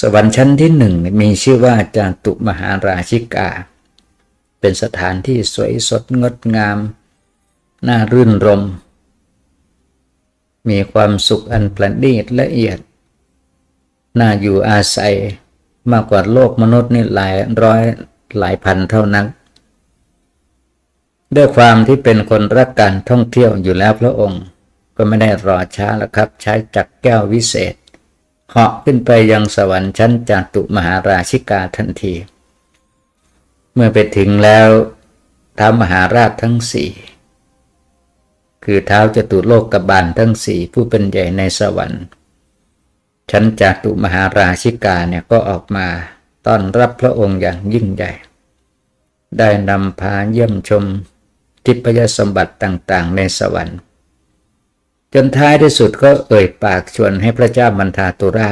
สวรรค์ชั้นที่หนึ่งมีชื่อว่าจาตุมหาราชิกา เป็นสถานที่สวยสดงดงาม น่ารื่นรม มีความสุขอันประณีตละเอียด น่าอยู่อาศัยมากกว่าโลกมนุษย์นี่หลายร้อยหลายพันเท่านั้น ด้วยความที่เป็นคนรักการท่องเที่ยวอยู่แล้วพระองค์ ก็ไม่ได้รอช้าแล้วครับ ใช้จักรแก้ววิเศษ เหาะขึ้นไปยังสวรรค์ชั้นจตุมหาราชิกาทันที เมื่อไปถึงแล้วท้าวมหาราชทั้งสี่คือเท้าวจตุโลกกบาลทั้งสี่ผู้เป็นใหญ่ในสวรรค์ ชั้นจตุมหาราชิกาเนี่ยก็ออกมาต้อนรับพระองค์อย่างยิ่งใหญ่ ได้นำพาเยี่ยมชมทิพยสมบัติต่างๆในสวรรค์ จนท้ายที่สุดก็เอ่ยปากชวนให้พระเจ้ามันทาตุราช